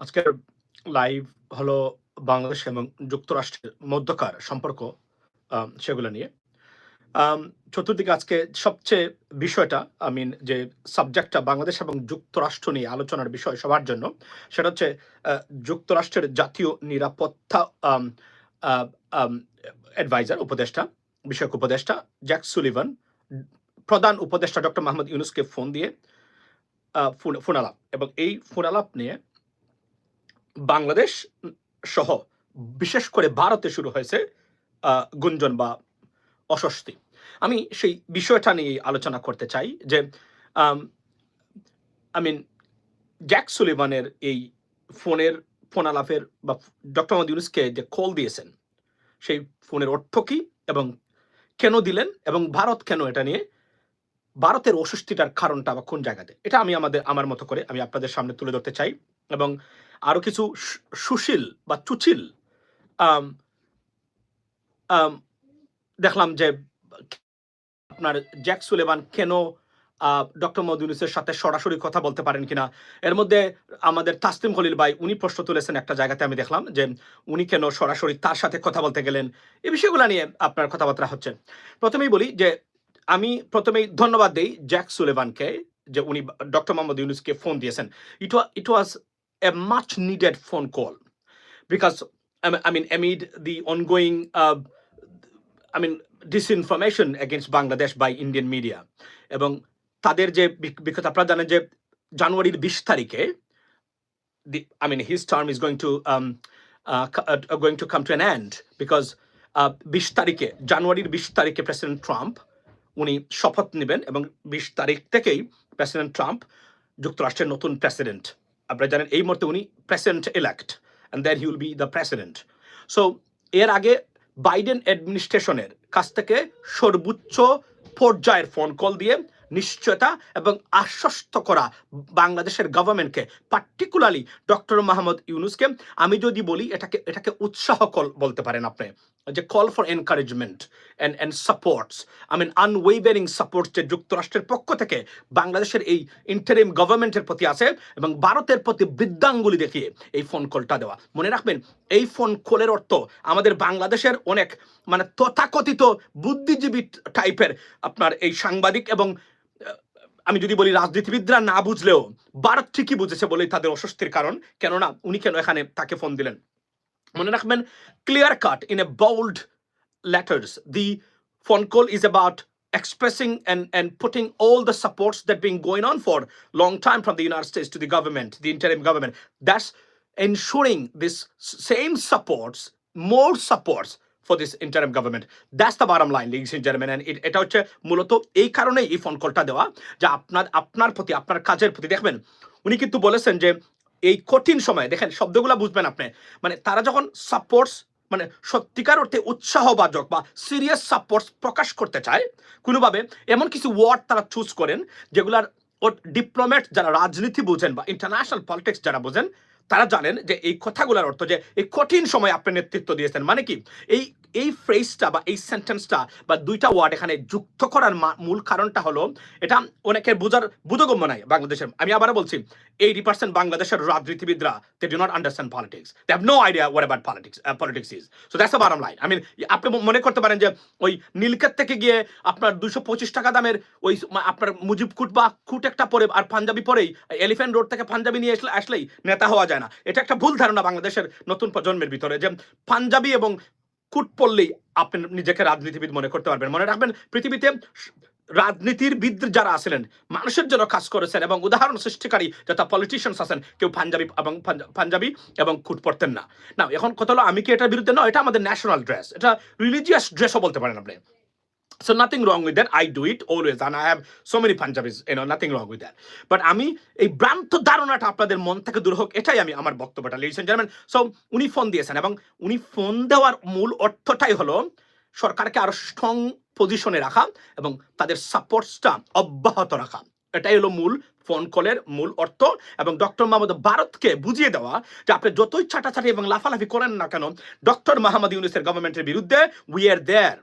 আজকের লাইভ হলো বাংলাদেশ এবং যুক্তরাষ্ট্রের মধ্যকার সম্পর্ক সেগুলো নিয়ে। চতুর্দিকে আজকে সবচেয়ে বিষয়টা আই মিন যে সাবজেক্টটা বাংলাদেশ এবং যুক্তরাষ্ট্র নিয়ে আলোচনার বিষয় সবার জন্য সেটা হচ্ছে যুক্তরাষ্ট্রের জাতীয় নিরাপত্তা অ্যাডভাইজার উপদেষ্টা বিষয়ক উপদেষ্টা জ্যাক সুলিভান প্রধান উপদেষ্টা ডক্টর মাহমুদ ইউনুসকে ফোন দিয়ে আহ, ফোন ফোন আলাপ। এবং এই ফোন আলাপ নিয়ে বাংলাদেশ সহ বিশেষ করে ভারতে শুরু হয়েছে গুঞ্জন বা অস্বস্তি। আমি সেই বিষয়টা নিয়ে আলোচনা করতে চাই যে আই মিন জ্যাক সুলিভানের এই ফোনের ফোন আলাপের বা ডক্টর মোহাম্মদ ইউনুসকে যে কল দিয়েছেন, সেই ফোনের অর্থ কি এবং কেন দিলেন এবং ভারত কেন এটা নিয়ে, ভারতের অস্বস্তিটার কারণটা বা কোন জায়গাতে? এটা আমি আমাদের, আমার মতো করে আমি আপনাদের সামনে তুলে ধরতে চাই এবং আরও কিছু সুশীল বা চুচিল দেখলাম যে আপনার জ্যাক সুলেমান কেন ডক্টর মদিউনিসের সাথে সরাসরি কথা বলতে পারেন কিনা? এর মধ্যে আমাদের তাসলিম খলিল ভাই, উনি প্রশ্ন তুলেছেন একটা জায়গাতে আমি দেখলাম যে উনি কেন সরাসরি তার সাথে কথা বলতে গেলেন? এই বিষয়গুলো নিয়ে আপনার কথাবার্তা হচ্ছে। প্রথমেই বলি যে আমি প্রথমেই ধন্যবাদ দিই জ্যাক সুলেভানকে যে উনি ডক্টর মোহাম্মদ ইউনুসকে ফোন দিয়েছেন। ইট ইট ওয়াজ a much needed phone call because I mean, amid the ongoing uh, I mean disinformation against Bangladesh by Indian media এবং তাদের যে বিকজ আপনারা জানেন যে জানুয়ারির বিশ তারিখে the I mean his term is going to um, uh, co- uh, going to come to an end because uh, বিশ তারিখে জানুয়ারির বিশ তারিখে প্রেসিডেন্ট ট্রাম্প উনি শপথ নেবেন এবং বিশ তারিখ থেকেই প্রেসিডেন্ট ট্রাম্প যুক্তরাষ্ট্রের নতুন প্রেসিডেন্ট আপনারা জানেন, এই মুহূর্তে উনি president elect and then he will be the president so এর আগে বাইডেন অ্যাডমিনিস্ট্রেশনের কাছ থেকে সর্বোচ্চ পর্যায়ের ফোন কল দিয়ে নিশ্চয়তা এবং আশ্বস্ত করা বাংলাদেশের গভর্নমেন্টকে পার্টিকুলারলি ডক্টর মাহমুদ ইউনুসকে আমি যদি বলি এটাকে এটাকে উৎসাহ কল, বলতে পারেন আপনি। যে call for encouragement and and supports I mean unwavering support যে যুক্তরাষ্ট্রের পক্ষ থেকে বাংলাদেশের এই ইন্টারিম গভর্নমেন্টের প্রতি আছে এবং ভারতের প্রতি বৃদ্ধাঙ্গুলি দেখিয়ে এই ফোন কলটা দেওয়া। মনে রাখবেন, এই ফোন কলের অর্থ আমাদের বাংলাদেশের অনেক মানে তথাকথিত বুদ্ধিজীবী টাইপের আপনার এই সাংবাদিক এবং আমি যদি বলি রাজনীতিবিদরা না বুঝলেও ভারত ঠিকই বুঝেছে বলেই তাদের অস্বস্তির কারণ কেননা উনি কেন এখানে তাকে ফোন দিলেন মনে রাখবেন clear cut in a bold letters. The phone call is about expressing and, and putting all the supports that been going on for long time from the United States to the government, the interim government. That's ensuring this same supports, more supports this interim government. That's the bottom line, ladies and gentlemen. And it, এটা হচ্ছে মূলত এই কারণেই এই phone কলটা দেওয়া যে আপনার আপনার প্রতি আপনার কাজের প্রতি দেখবেন উনি কিন্তু বলেছেন যে এই কঠিন সময়ে দেখেন শব্দগুলো বুঝবেন আপনি মানে তারা যখন সাপোর্টস মানে সত্যিকার অর্থে উৎসাহবাচক বা সিরিয়াস সাপোর্টস প্রকাশ করতে চায় কোনোভাবে এমন কিছু ওয়ার্ড তারা চুজ করেন যেগুলার ডিপ্লোমেট যারা রাজনীতি বোঝেন বা ইন্টারন্যাশনাল পলিটিক্স যারা বোঝেন তারা জানেন যে এই কথাগুলোর অর্থ যে এই কঠিন সময় আপনি নেতৃত্ব দিয়েছেন মানে কি এই এই ফ্রেজটা বা এই সেন্টেন্সটা বা দুইটা ওয়ার্ড এখানে যুক্ত করার মূল কারণটা হলো, এটা অনেকের বোঝার বোধগম্য নাই বাংলাদেশের। আমি আবার বলছি এইটি পার্সেন্ট বাংলাদেশের রাজনীতিবিদরা they do not understand politics they have no idea what about politics politics is so that's the bottom line I mean আপনি মনে করতে পারেন যে, ওই নীলক্ষেত থেকে গিয়ে আপনার দুশো পঁচিশ টাকা দামের ওই আপনার মুজিব কুট বা কুট একটা পরে আর পাঞ্জাবি পরেই এলিফ্যান্ট রোড থেকে পাঞ্জাবি নিয়ে আসলে, আসলেই নেতা হওয়া যায় না। এটা একটা ভুল ধারণা বাংলাদেশের নতুন প্রজন্মের ভিতরে যে, পাঞ্জাবি এবং কুট পড়লেই আপনি নিজেকে রাজনীতিবিদ মনে করতে পারবেন। মনে রাখবেন, পৃথিবীতে রাজনীতির বিদ যারা আছিলেন, মানুষের জন্য কাজ করেছেন এবং উদাহরণ সৃষ্টিকারী যথা পলিটিশিয়ানস আছেন, কেউ পাঞ্জাবি এবং পাঞ্জাবি এবং কুট পড়তেন না। না এখন কথা হলো, আমি কি এটার বিরুদ্ধে নয়? এটা আমাদের ন্যাশনাল ড্রেস এটা রিলিজিয়াস ড্রেসও বলতে পারেন আপনি। So nothing wrong with that. I do it always, and I have so many Punjabis. You know, nothing wrong with that. But আমি এই ভ্রান্ত ধারণাটা আপনাদের মন থেকে দূর হোক এটাই আমি আমার বক্তব্যটা লিখেছেন এন্ড সো উনি ফোন দিয়েছেন এবং উনি ফোন দেওয়ার মূল অর্থটাই হলো সরকারকে আরও স্ট্রং পজিশনে রাখা এবং তাদের সাপোর্টসটা অব্যাহত রাখা এটাই হলো মূল ফোন কলের মূল অর্থ এবং ডক্টর মাহমুদ ভারতকে বুঝিয়ে দেওয়া যে আপনি যতই ছাটাছাটি এবং লাফালাফি করেন না কেন ডক্টর মাহমুদ ইউনুসের গভর্নমেন্টের বিরুদ্ধে we are there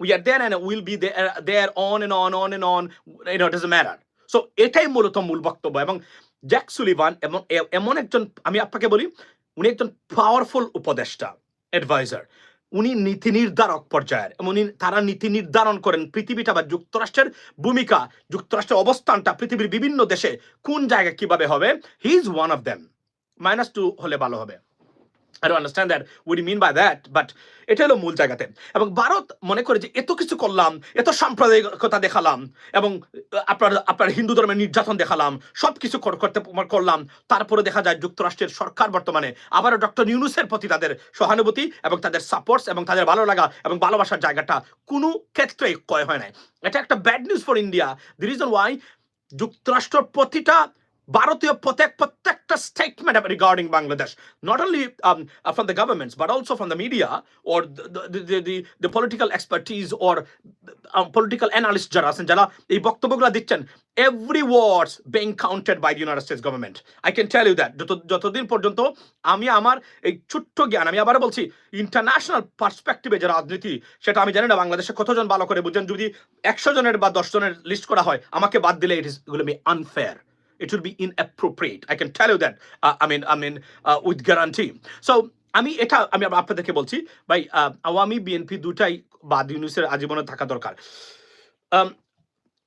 we are there and we'll be there, there on and on, on and on. You know, it doesn't matter. So এটাই মূলত মূল বক্তব্য এবং জ্যাক সুলিভান এমন এ- এমন একজন আমি আপনাকে বলি উনি একজন পাওয়ারফুল উপদেষ্টা অ্যাডভাইজার উনি নীতি নির্ধারক পর্যায়ের এবং উনি তারা নীতি নির্ধারণ করেন পৃথিবীটা বা যুক্তরাষ্ট্রের ভূমিকা যুক্তরাষ্ট্রের অবস্থানটা পৃথিবীর বিভিন্ন দেশে কোন জায়গায় কীভাবে হবে he is one of them minus two হলে ভালো হবে don't understand that we'd mean by that but এটা হলো মূল জায়গাতে। এবং ভারত মনে করে যে এত কিছু করলাম, এত সাম্প্রদায়িকতা দেখালাম, এবং আপনার আপনার হিন্দু ধর্মের নির্যাতন দেখালাম সব কিছু করতে করলাম, তারপরে দেখা যায় যুক্তরাষ্ট্রের সরকার বর্তমানে আবারও ডক্টর ইউনুসের প্রতি তাদের সহানুভূতি এবং তাদের সাপোর্টস এবং তাদের ভালো লাগা এবং ভালোবাসার জায়গাটা কোনো ক্ষেত্রেই ক্ষয় হয় নাই। এটা একটা bad news for India the reason why যুক্তরাষ্ট্র প্রতিটা ভারতীয় প্রত্যেক, প্রত্যেকটা statement regarding Bangladesh not only from the governments but also from the media or the political expertise or political analyst যারা আছেন, যারা এই বক্তব্যগুলো দিচ্ছেন every words being counted by the United States government I can tell you that যত, যতদিন পর্যন্ত আমি আমার এই ছোট্ট জ্ঞান, আমি আবার বলছি ইন্টারন্যাশনাল পার্সপেক্টিভে যে রাজনীতি, সেটা আমি জানি না বাংলাদেশে কতজন ভালো করে বুঝেন, যদি একশো জনের বা দশ জনের লিস্ট করা হয়, আমাকে বাদ দিলে it ইসগুলো me unfair it would be inappropriate. I can tell you that. Uh, I mean, I mean, uh, with guarantee. So আমি এটা আমি আপনাদেরকে বলছি ভাই আওয়ামী বিএনপি দুটাই বাদ ইউনুসের আজীবনে থাকা দরকার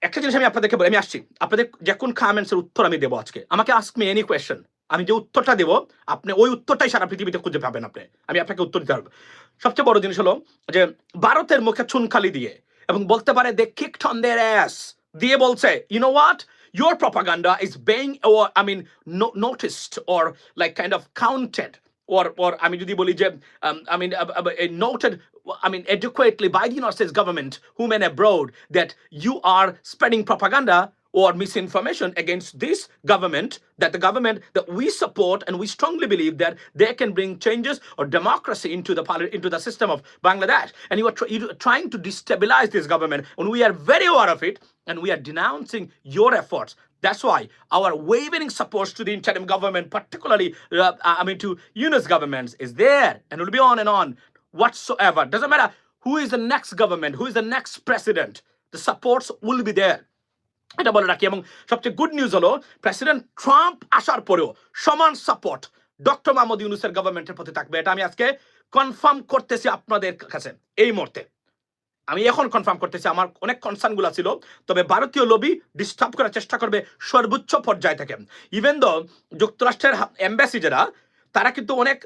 একটা জিনিস আমি আপনাদেরকে বলি আমি আসছি আপনাদের যে কোন কমেন্টসের উত্তর আমি দেবো আজকে আমাকে আস্ক মি এনি কোয়েশ্চেন আমি যে উত্তরটা দেবো আপনি ওই উত্তরটাই সারা পৃথিবীতে খুঁজে পাবেন আপনি আমি আপনাকে উত্তর দিতে পারব সবচেয়ে বড় জিনিস হলো যে ভারতের মুখে চুনখালি দিয়ে এবং বলতে পারে দে কিকড অন অ্যাস দিয়ে বলছে you know what your propaganda is being or I mean no, noticed or like kind of counted or or I mean যদি বলি যে um, I mean uh, uh, uh, noted I mean adequately by the United States government who men abroad that you are spreading propaganda or misinformation against this government that the government that we support and we strongly believe that they can bring changes or democracy into the into the system of Bangladesh. And you are, tr- you are trying to destabilize this government and we are very aware of it and we are denouncing your efforts. That's why our wavering support to the interim government particularly uh, I mean to Yunus governments is there and it will be on and on. Whatsoever. Doesn't matter who is the next government who is the next president the supports will be there এটা বলে রাখি, এবং সবচেয়ে good news হলো president Trump আসার পরেও সমান support doctor Mahmud ইউনুসের গভর্নমেন্টের প্রতি থাকবে। এটা আমি আজকে কনফার্ম করতেছি আপনাদের কাছে, এই মুহূর্তে। আমি এখন কনফার্ম করতেছি, আমার অনেক কনসার্নগুলা ছিল, তবে ভারতীয় লবি ডিস্টার্ব করার চেষ্টা করবে সর্বোচ্চ পর্যায় থেকে। ইভেন দো যুক্তরাষ্ট্রের এম্বাসি তারা কিন্তু অনেক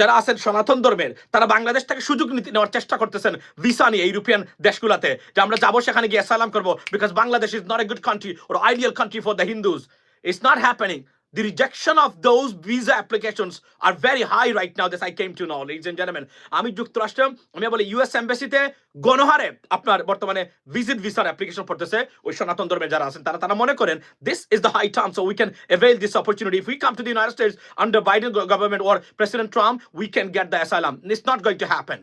যারা আছেন সনাতন ধর্মের, তারা বাংলাদেশ থেকে সুযোগ নীতি নেওয়ার চেষ্টা করতেছেন ভিসা নিয়ে ইউরোপিয়ান দেশগুলোতে। যে আমরা যাব সেখানে গিয়ে সালাম করব because Bangladesh is not a good country or ideal country for the Hindus it's not happening The rejection of those visa applications are very high right now, this I came to know, ladies and gentlemen. আমি যুক্তরাষ্ট্র আমি বলি US এম্বাসিতে গণহারে আপনার বর্তমানে visit ভিসার application পড়তেছে ওই সনাতন ধর্মে যারা আছেন তারা তারা মনে করেন this is the high term so we can avail this opportunity if we come to the united states under biden go- government or president trump we can get the asylum it's not going to happen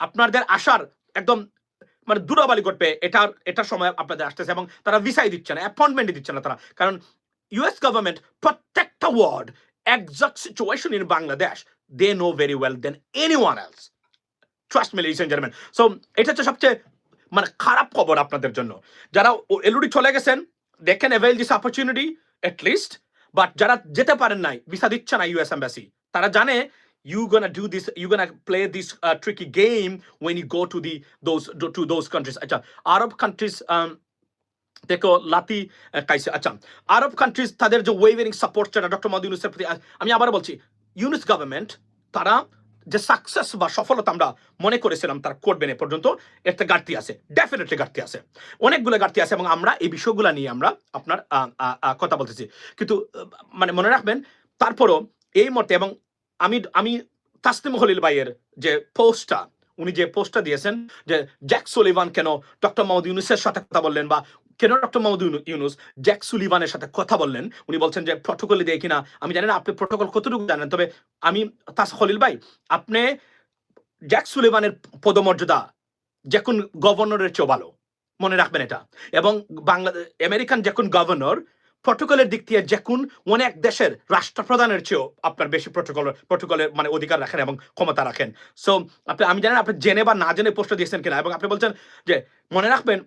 আপনাদের আসার একদম মানে দূরাবালি ঘটবে এটার এটার সময় আপনাদের আসতেছে এবং তারা ভিসাই দিচ্ছে না অ্যাপয়েন্টমেন্টই দিচ্ছে না তারা কারণ ইউএস গভর্নমেন্ট প্রত্যেকটা word exact situation in Bangladesh, they know very well than anyone else. Trust me, ladies and gentlemen. So, হচ্ছে সবচেয়ে মানে খারাপ খবর আপনাদের জন্য যারা এলুডি চলে গেছেন they can avail this opportunity at least but যারা যেতে পারেন নাই ভিসা দিচ্ছে না ইউএস এম্বাসি তারা জানে you gonna do this you gonna play this uh, tricky game when you go to the those to those countries আচ্ছা আরব um, দেখো, লাতি কাইসে আচ্ছা। আরব কান্ট্রিজ তাদের যে ওয়েভারিং সাপোর্ট যেটা ডক্টর মোদী ইউনুসের প্রতি আমি আবার বলছি, ইউনুস গভর্নমেন্ট তারা যে সাকসেস বা সফলতা আমরা মনে করেছিলাম, তারা করবে না এ পর্যন্ত একটা ঘাটতি আছে ডেফিনেটলি ঘাটতি আছে। অনেকগুলো ঘাটতি আছে এবং আমরা এই বিষয়গুলো নিয়ে আমরা আপনার কথা বলতেছি। কিন্তু মানে মনে রাখবেন, তারপরও এই মতে এবং আমি আমি তাসলিম হলিল ভাইয়ের যে পোস্টটা উনি যে পোস্টটা দিয়েছেন, যে জ্যাক সোলিভান কেন ডক্টর মোহাম্মদ ইউনুসের সাথে কথা বললেন বা কেন ডক্টর মোহাম্মদ ইউনু- ইউনুস জ্যাক সুলিভানের সাথে কথা বললেন। উনি বলছেন যে প্রটোকলে দিয়ে কিনা আমি জানি না আপনি প্রটোকল কতটুকু জানেন, তবে আমি তাস খলিল ভাই, আপনি জ্যাক সুলিভানের পদমর্যাদা, যে কোন গভর্নরের চেয়েও ভালো। মনে রাখবেন এটা। এবং বাংলাদেশ আমেরিকান যে কোন গভর্নর প্রটোকলের দিক দিয়ে যে কোন অনেক দেশের রাষ্ট্রপ্রধানের চেয়েও আপনার বেশি প্রটোকল প্রটোকলের মানে অধিকার রাখেন এবং ক্ষমতা রাখেন। সো আপনি আমি জানেন আপনি জেনে বা না জেনে প্রশ্ন দিয়েছেন কিনা, এবং আপনি বলছেন যে, মনে রাখবেন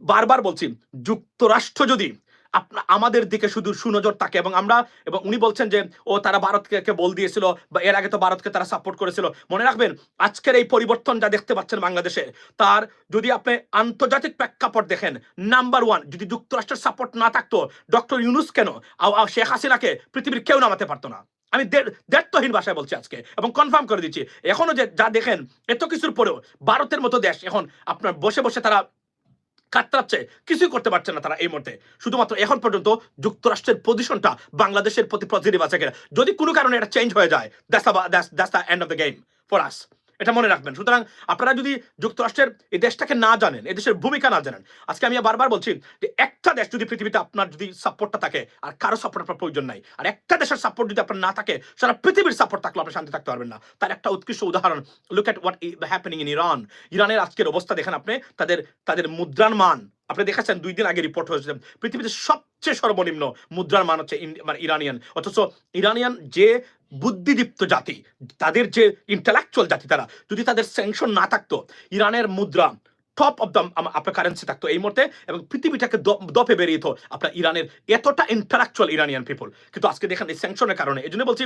বারবার বলছি, যুক্তরাষ্ট্র যদি আপনা, আমাদের দিকে শুধু সুনজর থাকে এবং আমরা, এবং উনি বলছেন যে, ও তারা ভারতকে বল দিয়েছিল, বা এর আগে তো ভারতকে তারা সাপোর্ট করেছিল। মনে রাখবেন, আজকের এই পরিবর্তন যা দেখতে পাচ্ছেন বাংলাদেশে, তার যদি আপনি আন্তর্জাতিক প্রেক্ষাপট দেখেন নাম্বার ওয়ান যদি যুক্তরাষ্ট্রের সাপোর্ট না থাকতো ডক্টর ইউনুস কেন শেখ হাসিনাকে পৃথিবীর কেউ নামাতে পারতো না। আমি দে- ভাষায় বলছি আজকে, এবং কনফার্ম করে দিচ্ছি, এখনও যে, যা দেখেন, এত কিছুর পরেও, ভারতের মতো দেশ এখন আপনার বসে বসে তারা কাতরাচ্ছে। কিছুই করতে পারছে না তারা এই মুহূর্তে। শুধুমাত্র এখন পর্যন্ত যুক্তরাষ্ট্রের পজিশনটা বাংলাদেশের প্রতি পজিটিভ আছে কিনা। যদি কোনো কারণে এটা চেঞ্জ হয়ে যায় that's that's the end of the game for us এটা মনে রাখবেন। সুতরাং আপনারা যদি যুক্তরাষ্ট্রের এই দেশটাকে না জানেন, এই দেশের ভূমিকা না জানেন, আজকে আমি বারবার বলছি যে একটা দেশ যদি পৃথিবীতে আপনার যদি সাপোর্টটা থাকে, আর কারও সাপোর্ট আপনার প্রয়োজন নাই, আর একটা দেশের সাপোর্ট যদি আপনার না থাকে, সারা পৃথিবীর সাপোর্ট থাকলে আপনি শান্তি থাকতে পারবেন না। তার একটা উৎকৃষ্ট উদাহরণ look at what happening in Iran ইরানের আজকের অবস্থা দেখেন আপনি, তাদের তাদের মুদ্রার মান। আপনি দেখেছেন, দুই দিন আগে রিপোর্ট হয়েছে পৃথিবীতে সবচেয়ে সর্বনিম্ন মুদ্রার মান হচ্ছে মানে ইরানিয়ান। অথচ ইরানিয়ান যে বুদ্ধিদীপ্ত জাতি, তাদের যে ইন্টালেকচুয়াল জাতি তারা, যদি তাদের স্যাংশন না থাকতো, ইরানের মুদ্রা টপ অফ দ্য আপনার কারেন্সি থাকতো এই মুহূর্তে এবং পৃথিবীটাকে দপে বেরিয়ে যেত আপনার ইরানের এতটা ইন্টালেকচুয়াল ইরানিয়ান পিপল কিন্তু আজকে দেখেন এই স্যাংশনের কারণে এই জন্য বলছি,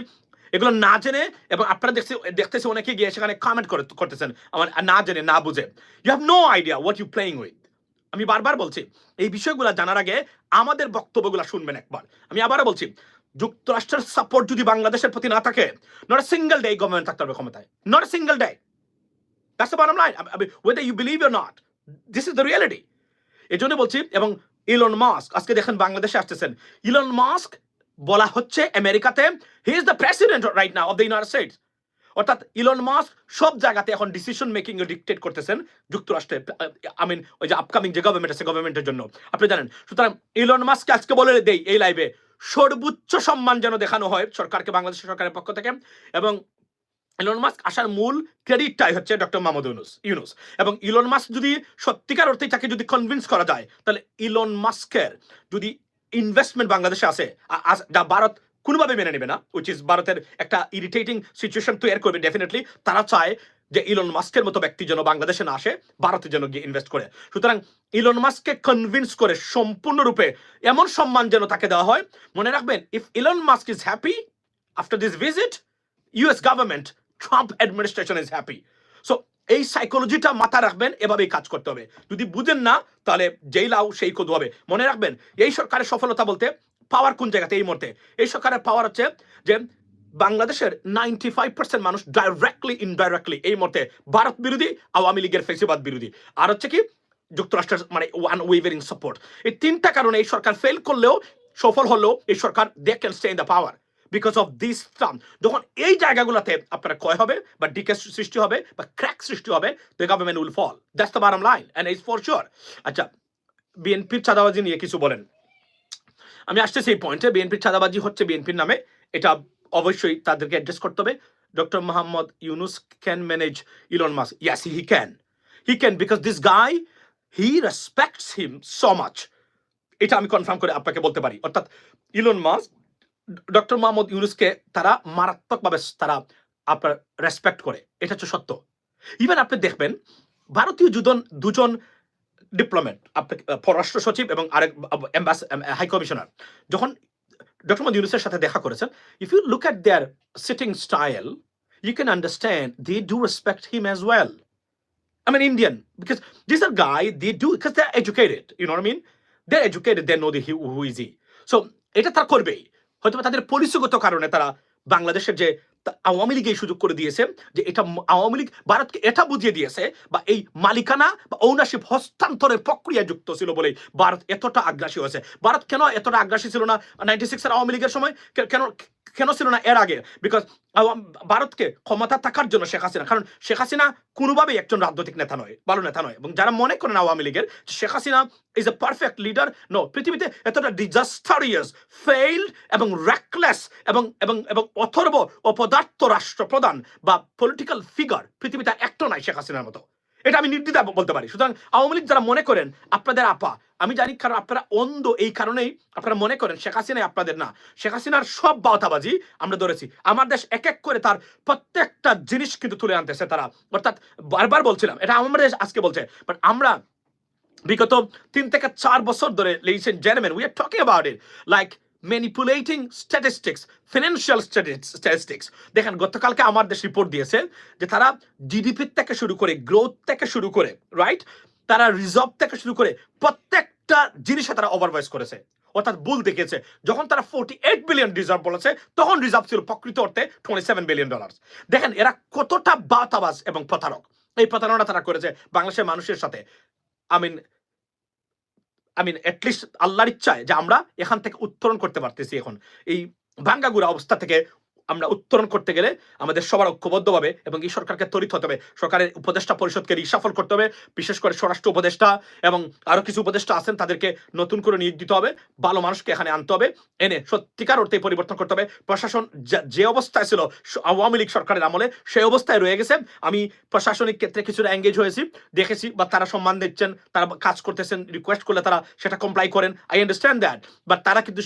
এগুলো না জেনে, এবং আপনারা দেখছি, দেখতেছে অনেকে গিয়ে সেখানে কমেন্ট করে, করতেছেন, আমার না জেনে, না বুঝে। You have no idea what you playing with আমি বারবার বলছি, এই বিষয়গুলো জানার আগে আমাদের বক্তব্যগুলো শুনবেন একবার। আমি আবারও বলছি যুক্তরাষ্ট্রের সাপোর্ট যদি বাংলাদেশের প্রতি না থাকে নট সিঙ্গেল ডে গভর্নমেন্ট থাকতে হবে ক্ষমতায়। Not single day that's the bottom line whether you believe you not this is the reality এই জন্য বলছি, এবং ইলন মাস্ক আজকে দেখেন বাংলাদেশে আসতেছেন। ইলন মাস্ক বলা হচ্ছে আমেরিকাতে he is the president right now of the United States অর্থাৎ ইলন মাস্ক সব জায়গাতে এখন ডিসিশন মেকিং ডিকটেট করতেছেন যুক্তরাষ্ট্রে আই মিন ওই যে আপকামিং যে গভর্নমেন্ট আছে গভর্নমেন্টের জন্য। আপনি জানেন, সুতরাং ইলন মাস্ককে আজকে বলে দেই এই লাইভে সর্বোচ্চ সম্মান যেন দেখানো হয় সরকারকে, বাংলাদেশ সরকারের পক্ষ থেকে। এবং ইলন মাস্ক আসার মূল ক্রেডিটটাই হচ্ছে ডক্টর মাহমুদ ইউনুস ইউনুস এবং ইলন মাস্ক যদি সত্যিকার অর্থে তাকে যদি কনভিন্স করা যায়, তাহলে ইলন মাস্কের যদি ইনভেস্টমেন্ট বাংলাদেশে আসে যা ভারত কোনোভাবে মেনে নেবে না উইচ ইজ ভারতের একটা ইরিটেটিং সিচুয়েশন তৈরি করবে ডেফিনেটলি তারা চায় যে ইলন মাস্কের মতো ব্যক্তি যেন বাংলাদেশে না আসে, ভারতে যেন গিয়ে ইনভেস্ট করে। সুতরাং ইলন মাস্ককে কনভিন্স করে সম্পূর্ণরূপে এমন সম্মান যেন তাকে দেওয়া হয়। মনে রাখবেন if Elon Musk is happy after this visit US government Trump administration is happy so এই সাইকোলজিটা মাথা রাখবেন, এভাবেই কাজ করতে হবে। যদি বুঝেন না, তাহলে যেই লাউ, সেই কদু হবে। মনে রাখবেন, এই সরকারের সফলতা বলতে পাওয়ার কোন জায়গাতে? এই মুহূর্তে। এই সরকারের পাওয়ার হচ্ছে যে বাংলাদেশের নাইনটি ফাইভ পার্সেন্ট মানুষ ডাইরেক্টলি ইনডাইরেক্টলি এই মুহূর্তে ভারত বিরোধী, আওয়ামী লীগের ফেসিবাদ বিরোধী। আর হচ্ছে কি, যুক্তরাষ্ট্রের মানে ওয়ান ওয়েভারিং সাপোর্ট এই তিনটা কারণে এই সরকার ফেল করলেও, সফল হলেও এই সরকার they can stay in the power because of this term যখন এই জায়গাগুলোতে আপনার ক্ষয় হবে বা ডিকে সৃষ্টি হবে বা ক্র্যাক সৃষ্টি হবে the government will fall that's the bottom line and is for sure আচ্ছা বিএনপির চাঁদাবাজি নিয়ে কিছু বলেন। আমি আসতে সেই পয়েন্টে বিএনপির চাঁদাবাজি হচ্ছে বিএনপির নামে। এটা অবশ্যই তাদেরকে অ্যাড্রেস করতে হবে। Doctor Mohammad Yunus can manage Elon Musk yes he can he can because this guy he respects him so much এটা আমি কনফার্ম করে আপনাকে বলতে পারি। অর্থাৎ ইলন মাস ডক্টর মোহাম্মদ ইউনুসকে তারা মারাত্মকভাবে তারা আপনার রেসপেক্ট করে। এটা হচ্ছে সত্য। ইভেন আপনি দেখবেন ভারতীয় দুজন দুজন ডিপ্লোমেট আপনি আহ, পররাষ্ট্র সচিব এবং আরেক হাই কমিশনার যখন ডক্টর মোহাম্মদ ইউনুসের সাথে দেখা করেছেন if you look at their sitting style you can understand they do respect him as well. I mean, Indian, because these are guy, they do, because they're educated, you know what I mean? They're educated, they know the, who, who is he. So, এটা তারা করবেই হয়তো তাদের পরিচয়গত কারণে তারা বাংলাদেশের যে আওয়ামী লীগ এই সুযোগ করে দিয়েছে যে এটা আওয়ামী লীগ ভারতকে এটা বুঝিয়ে দিয়েছে বা এই মালিকানা বা ঔনাশিপ হস্তান্তরের প্রক্রিয়া যুক্ত ছিল বলেই ভারত এতটা আগ্রাসী হয়েছে। ভারত কেন এতটা আগ্রাসী ছিল না? নাইনটি সিক্সের আওয়ামী লীগের সময়? কেন কেন ছিল না এর আগে? বিকজ ভারতকে ক্ষমতা থাকার জন্য শেখ হাসিনা, কারণ শেখ হাসিনা কোনোভাবেই একজন রাজনৈতিক নেতা নয়, ভালো নেতা নয়। এবং যারা মনে করেন আওয়ামী লীগের Sheikh Hasina is a perfect leader no পৃথিবীতে এতটা ডিজাস্টারিয়াস ফেইল্ড এবং র্যাকলেস এবং এবং এবং অথর্ব অপদার্থ রাষ্ট্রপ্রধান বা পলিটিক্যাল ফিগার পৃথিবীতে একটা নাই শেখ হাসিনার মতো। এটা আমি নির্দ্বিধা বলতে পারি। সুতরাং আওয়ামী লীগ যারা মনে করেন আপনাদের আপা, আমি জানি কারণ আপনারা অন্ধ, এই কারণেই আপনারা মনে করেন শেখ হাসিনাই আপনাদের না। শেখ হাসিনার সব বাউতাবাজি আমরা ধরেছি। আমার দেশ এক এক করে তার প্রত্যেকটা জিনিস কিন্তু তুলে আনতেছে তারা। অর্থাৎ বারবার বলছিলাম, এটা আমার দেশ আজকে বলছে। বাট আমরা বিগত তিন থেকে চার বছর ধরে and gentlemen, we are talking about it. Like manipulating statistics financial statistics দেখেন, গতকালকে আমার দেশ রিপোর্ট দিয়েছে যে তারা জিডিপি থেকে শুরু করে গ্রোথ থেকে শুরু করে রাইট তারা রিজার্ভ থেকে শুরু করে প্রত্যেকটা জিনিসে তারা ওভারভয়েস করেছে। অর্থাৎ ভুল দেখেছে যখন তারা ফোর্টি এইট বিলিয়ন রিজার্ভ বলেছে, তখন রিজার্ভ ছিল প্রকৃত অর্থে টোয়েন্টি সেভেন বিলিয়ন ডলার দেখেন, এরা কতটা বাতাবাজ এবং প্রতারক। এই প্রতারণা তারা করেছে বাংলাদেশের মানুষের সাথে। I mean I mean at least আল্লাহর ইচ্ছায় যে আমরা এখান থেকে উত্তরণ করতে পারতেছি এখন। এই ভাঙ্গাগুড়া অবস্থা থেকে আমরা উত্তরণ করতে গেলে আমাদের সবার ঐক্যবদ্ধভাবে এবং এই সরকারকে তরিত হতে হবে। সরকারের উপদেষ্টা পরিষদকে রিসাফল করতে হবে, বিশেষ করে স্বরাষ্ট্র উপদেষ্টা এবং আরও কিছু উপদেষ্টা আছেন তাদেরকে নতুন করে নিয়োগ দিতে হবে, ভালো মানুষকে এখানে আনতে হবে। এনে সত্যিকার অর্থে পরিবর্তন করতে হবে। প্রশাসন যে অবস্থায় ছিল আওয়ামী লীগ সরকারের আমলে সেই অবস্থায় রয়ে গেছে। আমি প্রশাসনিক ক্ষেত্রে কিছুটা এঙ্গেজ হয়েছি, দেখেছি বা তারা সম্মান দিচ্ছেন, তারা কাজ করতেছেন রিকোয়েস্ট করলে তারা সেটা কমপ্লাই করেন। আই আন্ডারস্ট্যান্ড দ্যাট বাট তারা কিন্তু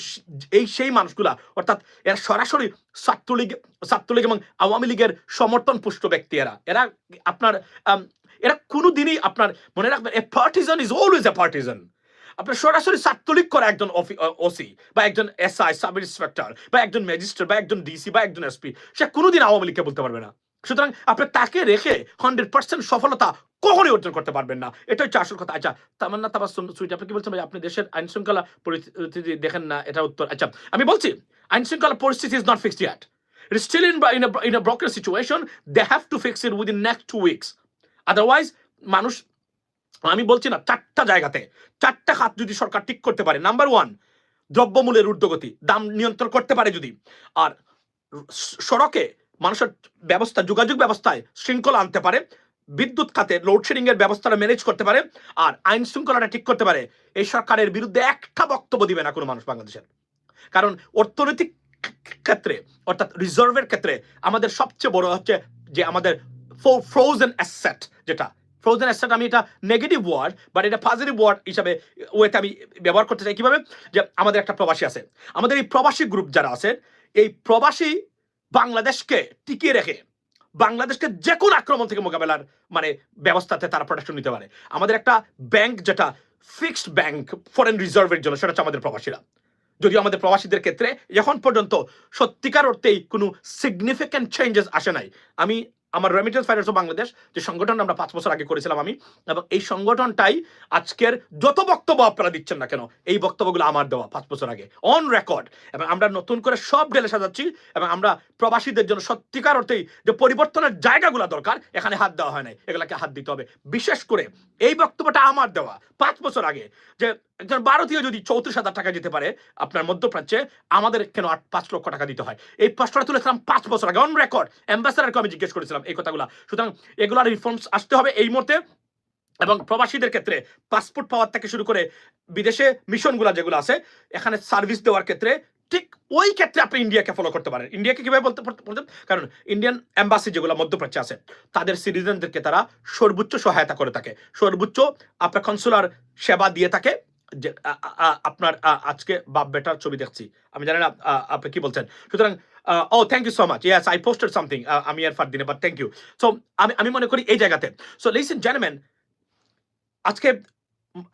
এই সেই মানুষগুলা, অর্থাৎ এরা সরাসরি ছাত্রলীগ ছাত্রলীগ এবং আওয়ামী লীগের সমর্থন পুষ্ট ব্যক্তি এরা এরা আপনার এরা কোনোদিনই আপনার মনে রাখবেন এ ইজ অলওয়েজ এ সরাসরি ছাত্রলীগ একজন ওসি বা একজন সাব ইন্সপেক্টর বা একজন ম্যাজিস্ট্রেট বা একজন ডিসি বা একজন এসপি সে কোনোদিন আওয়ামী লীগকে বলতে পারবে না। সুতরাং আপনি তাকে রেখে হান্ড্রেড পার্সেন্ট সফলতা কখনোই অর্জন করতে পারবেন না। এটা হচ্ছে আসল কথা। আচ্ছা তামান্না সুইট, আপনি কি বলছেন ভাই? আপনি দেশের আইন শৃঙ্খলা পরিস্থিতি দেখেন না এটা উত্তর। আচ্ছা আমি বলছি আইন শৃঙ্খলা পরিস্থিতি is not fixed yet It is still in, in, a, in a broken situation. They have to fix it within next two weeks. Otherwise, মানুষ আমি বলছি না চারটা জায়গাতে চারটা খাত যদি সরকার ঠিক করতে পারে নাম্বার ওয়ান দ্রব্যমূল্যের ঊর্ধ্বগতি দাম নিয়ন্ত্রণ করতে পারে যদি আর সড়কে মানুষের ব্যবস্থা যোগাযোগ ব্যবস্থায় শৃঙ্খলা আনতে পারে বিদ্যুৎ খাতে লোডশেডিং এর ব্যবস্থাটা ম্যানেজ করতে পারে আর আইন শৃঙ্খলাটা ঠিক করতে পারে এই সরকারের বিরুদ্ধে একটা বক্তব্য দিবে না কোনো মানুষ বাংলাদেশের কারণ অর্থনৈতিক ক্ষেত্রে, অর্থাৎ রিজার্ভের ক্ষেত্রে আমাদের সবচেয়ে বড় হচ্ছে যে আমাদের ফ্রোজেন অ্যাসেট যেটা। ফ্রোজেন অ্যাসেট আমি এটা নেগেটিভ ওয়ার্ড বাট এটা পজিটিভ ওয়ার্ড হিসাবে ওয়েতে আমি ব্যবহার করতে চাই কীভাবে? যে আমাদের একটা প্রবাসী আছে। আমাদের এই প্রবাসী গ্রুপ যারা আছে, এই প্রবাসী বাংলাদেশকে টিকিয়ে রেখে, বাংলাদেশকে যে কোনো আক্রমণ থেকে মোকাবেলার মানে ব্যবস্থাতে তারা প্রোটেকশন নিতে পারে। আমাদের একটা ব্যাংক যেটা ফিক্সড ব্যাংক ফরেন রিজার্ভের জন্য, সেটা হচ্ছে আমাদের প্রবাসীরা। যদিও আমাদের প্রবাসীদের ক্ষেত্রে এখন পর্যন্ত সত্যিকার অর্থেই কোনো সিগনিফিক্যান্ট চেঞ্জেস আসে নাই। আমি আমার রেমিটেন্স ফাইন্যান্স অফ বাংলাদেশ যে সংগঠন আমরা পাঁচ বছর আগে করেছিলাম আমি, এবং এই সংগঠনটাই আজকের যত বক্তব্য আপনারা দিচ্ছেন না কেন, এই বক্তব্যগুলো আমার দেওয়া পাঁচ বছর আগে অন রেকর্ড এবং আমরা নতুন করে সব ঢেলে সাজাচ্ছি, এবং আমরা প্রবাসীদের জন্য সত্যিকার অর্থেই যে পরিবর্তনের জায়গাগুলো দরকার, এখানে হাত দেওয়া হয় নাই, এগুলাকে হাত দিতে হবে। বিশেষ করে এই বক্তব্যটা আমার দেওয়া পাঁচ বছর আগে, যে একজন ভারতীয় যদি চৌত্রিশ হাজার টাকা দিতে পারে, আপনার মধ্যপ্রাচ্যে আমাদের কেন আট, পাঁচ লক্ষ টাকা দিতে হয়? এই প্রশ্নটা তুলেছিলাম পাঁচ বছর আগে অন রেকর্ড অ্যাম্বাসাডারকে আমি জিজ্ঞেস করেছিলাম এই কথাগুলো। সুতরাং এগুলার রিফর্মস আসতে হবে এই মুহূর্তে। এবং প্রবাসীদের ক্ষেত্রে পাসপোর্ট পাওয়ার থেকে শুরু করে বিদেশে মিশনগুলো যেগুলো আছে, এখানে সার্ভিস দেওয়ার ক্ষেত্রে ঠিক ওই ক্ষেত্রে আপনি ইন্ডিয়াকে ফলো করতে পারেন। ইন্ডিয়াকে কীভাবে বলতে বলতে কারণ ইন্ডিয়ান এম্বাসি যেগুলো মধ্যপ্রাচ্যে আছে, তাদের সিটিজেনদেরকে তারা সর্বোচ্চ সহায়তা করে থাকে। সর্বোচ্চ আপনার কনসুলার সেবা দিয়ে থাকে। যে আপনার আজকে বাপ বেটার ছবি দেখছি। আমি জানি না আপনি কি বলছেন? সুতরাং ও thank you so much yes I posted something আমি আর ফার দিনে বাট থ্যাংক ইউ সো আমি আমি মনে করি এই জায়গাতে। সো লিসেন জেন্টলম্যান আজকে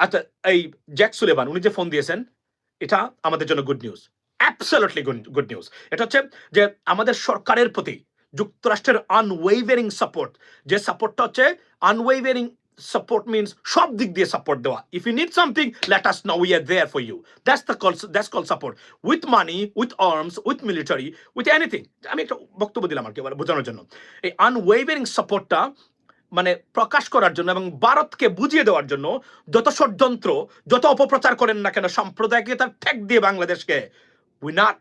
আচ্ছা এই জ্যাক সুলেবান উনি যে ফোন দিয়েছেন, এটা আমাদের জন্য good news absolutely good news এটা হচ্ছে যে আমাদের সরকারের প্রতি, যুক্তরাষ্ট্রের আনওয়েভারিং সাপোর্ট যে সাপোর্টটা হচ্ছে আনওয়েভারিং সাপোর্ট মিনস সব দিক দিয়ে সাপোর্ট দেওয়া। If you need something let us know we are there for you that's the call that's call support with money with arms with military with anything আমি একটা বক্তব্য দিলাম আর কি বোঝানোর জন্য। এই আনওয়েভারিং সাপোর্টটা মানে প্রকাশ করার জন্য এবং ভারতকে বুঝিয়ে দেওয়ার জন্য যত ষড়যন্ত্র, যত অপপ্রচার করেন না কেন, সাম্প্রদায়িক তার ঠেক দিয়ে বাংলাদেশকে we not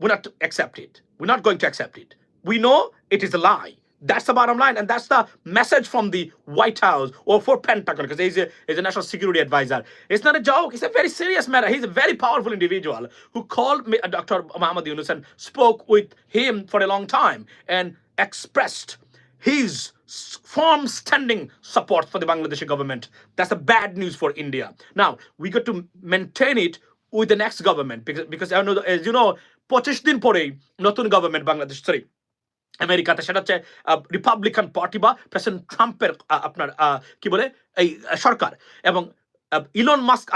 we not accept it we not going to accept it we know it is a lie. That's the bottom line, and that's the message from the White House or for Pentagon, because he's a, he's a national security advisor. It's not a joke. It's a very serious matter. He's a very powerful individual who called me, uh, Dr. Muhammad Yunus and spoke with him for a long time and expressed his s- firm standing support for the Bangladeshi government. That's the bad news for India. Now, we got to maintain it with the next government because, because I know, as you know, পঁচিশ দিন পরেই নতুন government Bangladesh sorry আমেরিকাতে, সেটা হচ্ছে Republican party বা president ট্রাম্পের আপনার কি বলে, এই সরকার। এবং ইলন মাস্ক